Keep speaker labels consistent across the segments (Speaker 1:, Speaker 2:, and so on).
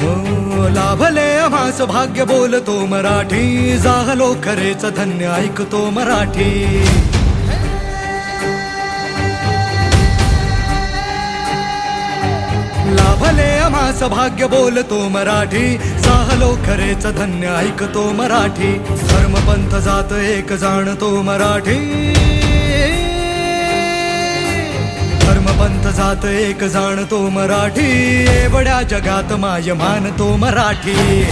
Speaker 1: हो, लाभले आम्हास भाग्य बोलतो मराठी. जाहलो खरेच धन्य ऐकतो मराठी. लाभले आम्हास भाग्य बोलतो मराठी. साहलो खरेच धन्य ऐकतो मराठी. धर्मपंथ जात एक जाणतो मराठी. धर्मपंथ जात एक जाणतो मराठी. या जगात माय मानतो मराठी.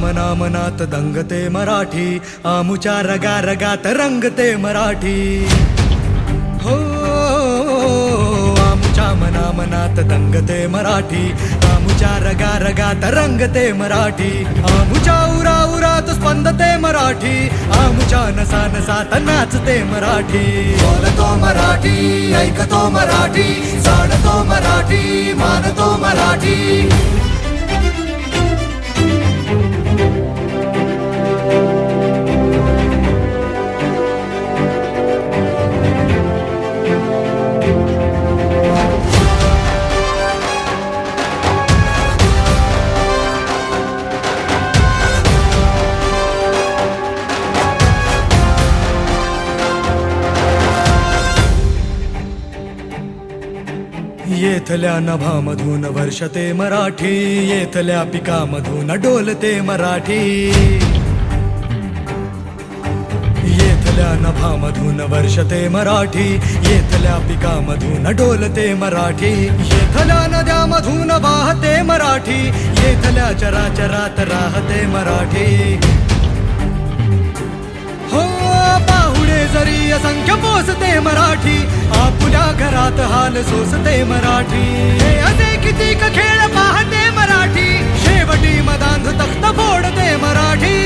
Speaker 1: मना मनात दंगते मराठी आमुच्या रगा रगात रंगते मराठी. मना दंगते मराठी. आमुच्या रगा रगात रंगते मराठी. आमुच्या उरा उरात स्पंदते मराठी. आमुच्या नसा नसात नाचते मराठी. बोलतो मराठी ऐकतो मराठी जाणतो मराठी मानतो मराठी. येथल्या नभामधून वर्षते मराठी येथल्या पिकामधून डोलते मराठी. येथल्या नभामधून वर्षते मराठी येथल्या पिकामधून डोलते मराठी. येथल्या नद्यामधून वाहते मराठी येथल्या चराचरात राहते मराठी. हो पाहुणे जरी असंख्य पोसते मराठी तुझ्या घरात हाल सोसते मराठी. हे असे किती खेळ पाहते मराठी. शेवटी मदांध तख्त फोडते मराठी.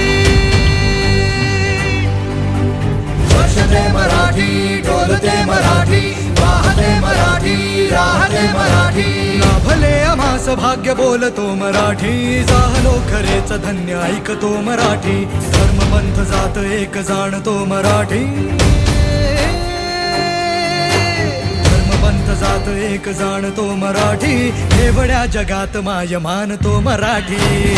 Speaker 1: वर्षते मराठी डोलते मराठी वाहते मराठी राहते मराठी. भले आम्हास भाग्य बोलतो मराठी. जाहलो खरेच धन्य ऐकतो मराठी. धर्मपंथ जात एक जाणतो मराठी. पंथ जात एक जाणतो मराठी. एवढ्या जगात माय मानतो मराठी.